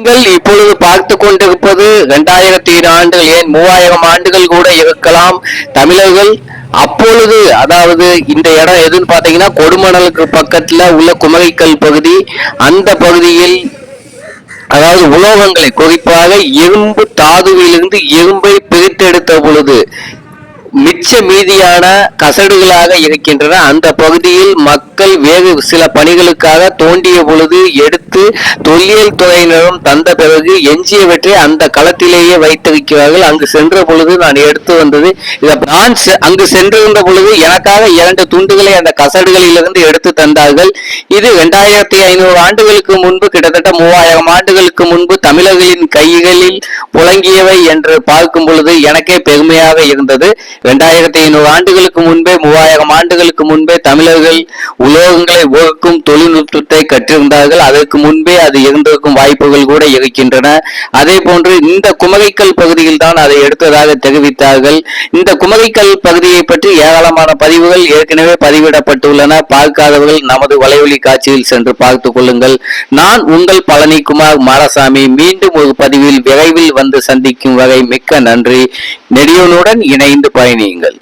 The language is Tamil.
நீங்கள் இப்பொழுது பார்த்து கொண்டிருப்பது இரண்டாயிரத்தி ஆண்டுகள் ஏன் மூவாயிரம் ஆண்டுகள் கூட இருக்கலாம். தமிழர்கள் அப்பொழுது அதாவது இந்த இடம் எதுன்னு பார்த்தீங்கன்னா கொடுமணலுக்கு பக்கத்துல உள்ள குமரிக்கல் பகுதி. அந்த பகுதியில் அதாவது உலோகங்களை குறிப்பாக இரும்பு தாதுவிலிருந்து இரும்பை பிரித்தெடுத்த பொழுது மிச்ச மீதியான கசடுகளாக இருக்கின்றன. அந்த பகுதியில் மக்கள் வேறு சில பணிகளுக்காக தோண்டிய பொழுது எடுத்து தொல்லியல் துறையினரும் தந்த பிறகு எஞ்சியவற்றை அந்த களத்திலேயே வைத்திருக்கிறார்கள். அங்கு சென்ற பொழுது நான் எடுத்து வந்தது இத நான் அங்கு சென்றிருந்த பொழுது எனக்காக இரண்டு துண்டுகளை அந்த கசடுகளிலிருந்து எடுத்து தந்தார்கள். இது இரண்டாயிரத்தி ஐநூறு ஆண்டுகளுக்கு முன்பு கிட்டத்தட்ட மூவாயிரம் ஆண்டுகளுக்கு முன்பு தமிழர்களின் கைகளில் புழங்கியவை என்று பார்க்கும் பொழுது எனக்கே பெருமையாக இருந்தது. இரண்டாயிரத்தி ஐநூறு ஆண்டுகளுக்கு முன்பே மூவாயிரம் ஆண்டுகளுக்கு முன்பே தமிழர்கள் உலோகங்களை உகக்கும் தொழில்நுட்பத்தை கற்றிருந்தார்கள். அதற்கு முன்பே அது இருந்திருக்கும் வாய்ப்புகள் கூட இருக்கின்றன. அதே போன்று இந்த குமரிக்கல் பகுதியில் தான் அதை எடுத்ததாக தெரிவித்தார்கள். இந்த குமரிக்கல் பகுதியை பற்றி ஏராளமான பதிவுகள் ஏற்கனவே பதிவிடப்பட்டுள்ளன. பார்க்காதவர்கள் நமது வலைவழி காட்சியில் சென்று பார்த்துக் கொள்ளுங்கள். நான் உங்கள் பழனிக்குமார் மாரசாமி. மீண்டும் ஒரு பதிவில் விரைவில் வந்து சந்திக்கும் வரை மிக்க நன்றி. நெடியோனுடன் இணைந்து பயணியுங்கள்.